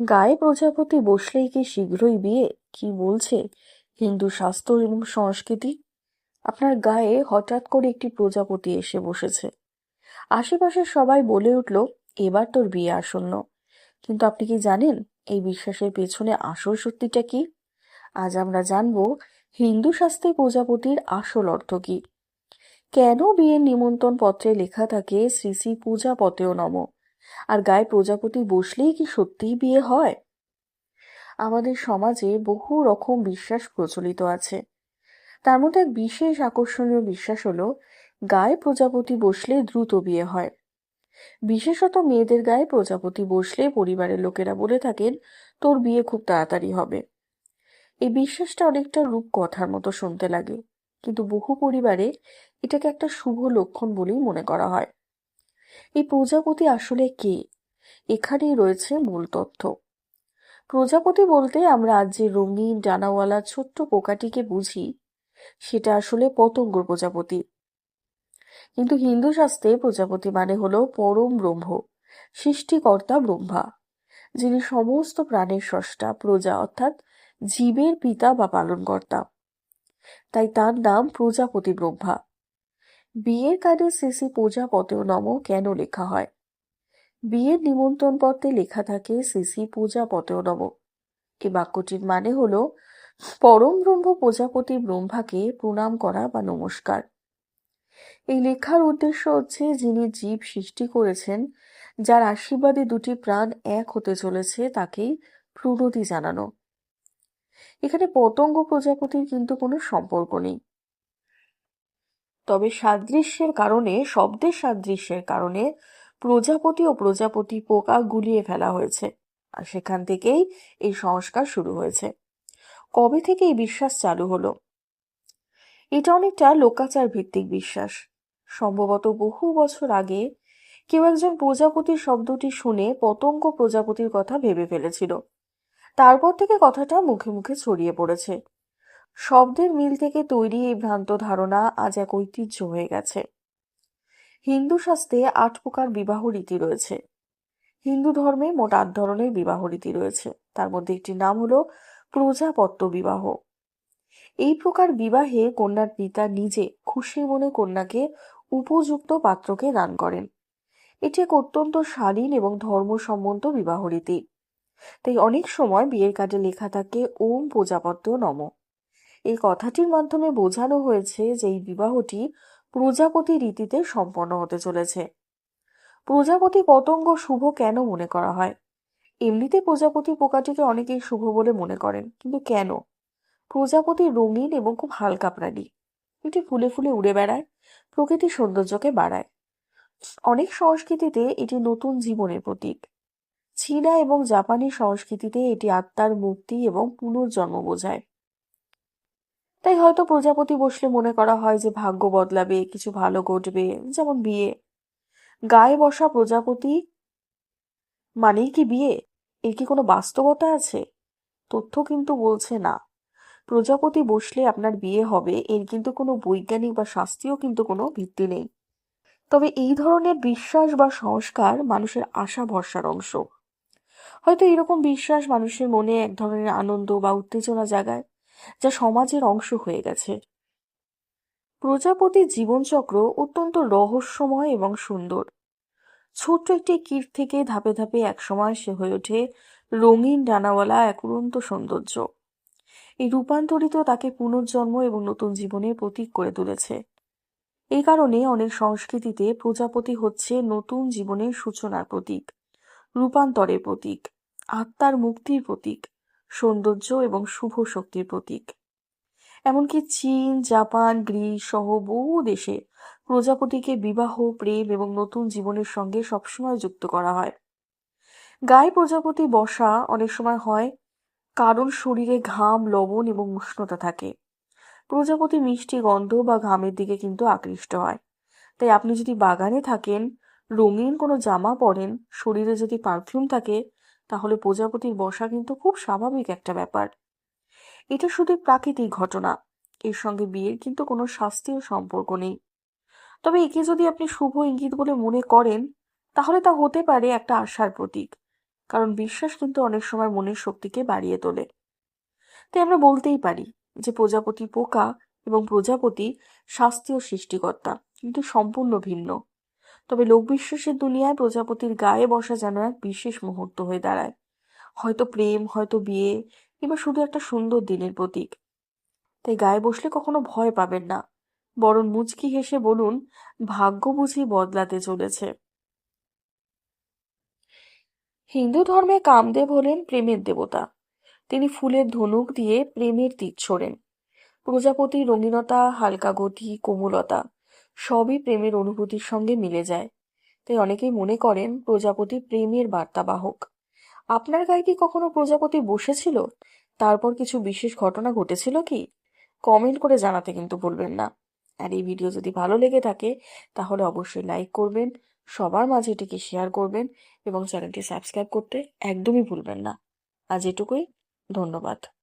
গায়ে প্রজাপতি বসলেই কি শীঘ্রই বিয়ে? কি বলছে হিন্দু শাস্ত্র এবং সংস্কৃতি? আপনার গায়ে হঠাৎ করে একটি প্রজাপতি এসে বসেছে। আশেপাশের সবাই বলে উঠল, এবার তোর বিয়ে আসন্ন। কিন্তু আপনি কি জানেন এই বিশ্বাসের পেছনে আসল সত্যিটা কি? আজ আমরা জানব হিন্দু শাস্ত্রে প্রজাপতির আসল অর্থ কি। কেন বিয়ের নিমন্ত্রণ পত্রে লেখা থাকে শ্রী শ্রী পূজা পতেও নম? আর গায়ে প্রজাপতি বসলেই কি সত্যিই বিয়ে হয়? আমাদের সমাজে বহু রকম বিশ্বাস প্রচলিত আছে। তার মধ্যে এক বিশেষ আকর্ষণীয় বিশ্বাস হলো, গায়ে প্রজাপতি বসলে দ্রুত বিয়ে হয়। বিশেষত মেয়েদের গায়ে প্রজাপতি বসলে পরিবারের লোকেরা বলে থাকেন, তোর বিয়ে খুব তাড়াতাড়ি হবে। এই বিশ্বাসটা অনেকটা রূপকথার মতো শুনতে লাগে, কিন্তু বহু পরিবারে এটাকে একটা শুভ লক্ষণ বলেই মনে করা হয়। এই প্রজাপতি আসলে কে? এখানেই রয়েছে মূল তথ্য। প্রজাপতি বলতে আমরা আজ যে রঙিন ডানাওয়ালা ছোট্ট পোকাটিকে বুঝি, সেটা আসলে পতঙ্গ প্রজাপতি। কিন্তু হিন্দু শাস্ত্রে প্রজাপতি মানে হলো পরম ব্রহ্ম, সৃষ্টিকর্তা ব্রহ্মা, যিনি সমস্ত প্রাণের স্রষ্টা, প্রজা অর্থাৎ জীবের পিতা বা পালনকর্তা। তাই তার নাম প্রজাপতি ব্রহ্মা। বিয়ের কার্ডে শ্রী প্রজাপতেও নম কেন লেখা হয়? বিয়ের নিমন্ত্রণ পত্রে লেখা থাকে শ্রী প্রজাপতেও নম। এই বাক্যটির মানে হল, পরম ব্রহ্ম প্রজাপতি ব্রহ্মাকে প্রণাম করা বা নমস্কার। এই লেখার উদ্দেশ্য হচ্ছে যিনি জীব সৃষ্টি করেছেন, যার আশীর্বাদে দুটি প্রাণ এক হতে চলেছে তাকেই প্রণতি জানানো। এখানে পতঙ্গ প্রজাপতির কিন্তু কোনো সম্পর্ক নেই। তবে সাদৃশ্যের কারণে, শব্দের সাদৃশ্যের কারণে প্রজাপতি ও প্রজাপতি পোকা গুলিয়ে ফেলা হয়েছে। আর সেখান থেকেই এই সংস্কার শুরু হয়েছে। কবে থেকে এই বিশ্বাস চালু হলো? এটা অনেকটা লোকাচার ভিত্তিক বিশ্বাস। সম্ভবত বহু বছর আগে কেউ একজন প্রজাপতির শব্দটি শুনে পতঙ্গ প্রজাপতির কথা ভেবে ফেলেছিল। তারপর থেকে কথাটা মুখে মুখে ছড়িয়ে পড়েছে। শব্দের মিল থেকে তৈরি এই ভ্রান্ত ধারণা আজ এক ঐতিহ্য হয়ে গেছে। হিন্দু শাস্ত্রে আট প্রকার বিবাহ রীতি রয়েছে। হিন্দু ধর্মে মোট আট ধরনের বিবাহ রীতি রয়েছে। তার মধ্যে একটি নাম হলো প্রজাপত্য বিবাহ। এই প্রকার বিবাহে কন্যার পিতা নিজে খুশি মনে কন্যাকে উপযুক্ত পাত্রকে দান করেন। এটি এক অত্যন্ত শালীন এবং ধর্মসম্মত বিবাহ রীতি। তাই অনেক সময় বিয়ের কার্ডে লেখা থাকে ওম প্রজাপত্য নম। এই কথাটির মাধ্যমে বোঝানো হয়েছে যে এই বিবাহটি প্রজাপতি রীতিতে সম্পন্ন হতে চলেছে। প্রজাপতি পতঙ্গ শুভ কেন মনে করা হয়? এমনিতে প্রজাপতি পোকাটিকে অনেকেই শুভ বলে মনে করেন, কিন্তু কেন? প্রজাপতি রঙিন এবং খুব হালকা প্রাণী। এটি ফুলে ফুলে উড়ে বেড়ায়, প্রকৃতির সৌন্দর্যকে বাড়ায়। অনেক সংস্কৃতিতে এটি নতুন জীবনের প্রতীক। চীনা এবং জাপানি সংস্কৃতিতে এটি আত্মার মুক্তি এবং পুনর্জন্ম বোঝায়। তাই হয়তো প্রজাপতি বসলে মনে করা হয় যে ভাগ্য বদলাবে, কিছু ভালো ঘটবে, যেমন বিয়ে। গায়ে বসা প্রজাপতি মানেই কি বিয়ে? এর কি কোনো বাস্তবতা আছে? তথ্য কিন্তু বলছে না। প্রজাপতি বসলে আপনার বিয়ে হবে, এর কিন্তু কোনো বৈজ্ঞানিক বা শাস্ত্রীয় কিন্তু কোনো ভিত্তি নেই। তবে এই ধরনের বিশ্বাস বা সংস্কার মানুষের আশা ভরসার অংশ। হয়তো এরকম বিশ্বাস মানুষের মনে এক ধরনের আনন্দ বা উত্তেজনা জাগায়। যা সমাজের অংশ হয়ে গেছে। প্রজাপতির জীবনচক্র অত্যন্ত রহস্যময় এবং সুন্দর। ছোট্ট একটি কীট থেকে ধাপে ধাপে একসময় সে হয়ে ওঠে রঙিন ডানাওয়ালা এক সৌন্দর্য। এই রূপান্তরিত তাকে পুনর্জন্ম এবং নতুন জীবনের প্রতীক করে তুলেছে। এই কারণে অনেক সংস্কৃতিতে প্রজাপতি হচ্ছে নতুন জীবনের সূচনার প্রতীক, রূপান্তরের প্রতীক, আত্মার মুক্তির প্রতীক। সৌন্দর্য এবং শুভ শক্তির প্রতীক। এমনকি চীন, জাপান গ্রিস সহ বহু দেশে প্রজাপতিকে বিবাহ, প্রেম এবং নতুন জীবনের সঙ্গে সবসময় যুক্ত করা হয়। গায়ে প্রজাপতি বসা অনেক সময় হয় কারণ শরীরে ঘাম, লবণ এবং উষ্ণতা থাকে। প্রজাপতি মিষ্টি গন্ধ বা ঘামের দিকে কিন্তু আকৃষ্ট হয়। তাই আপনি যদি বাগানে থাকেন, রঙিন কোনো জামা পরেন, শরীরে যদি পারফিউম থাকে তাহলে প্রজাপতির বসা কিন্তু খুব স্বাভাবিক একটা ব্যাপার। এটা শুধু প্রাকৃতিক ঘটনা। এর সঙ্গে বিয়ের কিন্তু কোনো শাস্ত্রীয় সম্পর্ক নেই। তবে একে যদি আপনি শুভ ইঙ্গিত বলে মনে করেন, তাহলে তা হতে পারে একটা আশার প্রতীক, কারণ বিশ্বাস কিন্তু অনেক সময় মনের শক্তিকে বাড়িয়ে তোলে। তাই আমরা বলতেই পারি যে প্রজাপতি পোকা এবং প্রজাপতি শাস্ত্রীয় সৃষ্টিকর্তা, কিন্তু সম্পূর্ণ ভিন্ন। তবে লোকবিশ্বাসের দুনিয়ায় প্রজাপতির গায়ে বসা যেন এক বিশেষ মুহূর্ত হয়ে দাঁড়ায়। হয়তো প্রেম, হয়তো বিয়ে, কিংবা শুধু একটা সুন্দর দিনের প্রতীক। তাই গায়ে বসলে কখনো ভয় পাবেন না। বরং মুচকি হেসে বলুন, ভাগ্য বুঝি বদলাতে চলেছে। হিন্দু ধর্মে কামদেব হলেন প্রেমের দেবতা। তিনি ফুলের ধনুক দিয়ে প্রেমের তীর ছোড়েন। প্রজাপতি রঙিনতা, হালকা গতি, কোমলতা। সবই প্রেমের অনুভূতির সঙ্গে মিলে যায়। তাই অনেকেই মনে করেন প্রজাপতি প্রেমের বার্তাবাহক। আপনার গায়ে কি কখনো প্রজাপতি বসেছিল? তারপর কিছু বিশেষ ঘটনা ঘটেছিল কি? কমেন্ট করে জানাতে কিন্তু ভুলবেন না। আর এই ভিডিও যদি ভালো লেগে থাকে, তাহলে অবশ্যই লাইক করবেন, সবার মাঝে এটিকে শেয়ার করবেন এবং চ্যানেলটি সাবস্ক্রাইব করতে একদমই ভুলবেন না। আজ এটুকুই, ধন্যবাদ।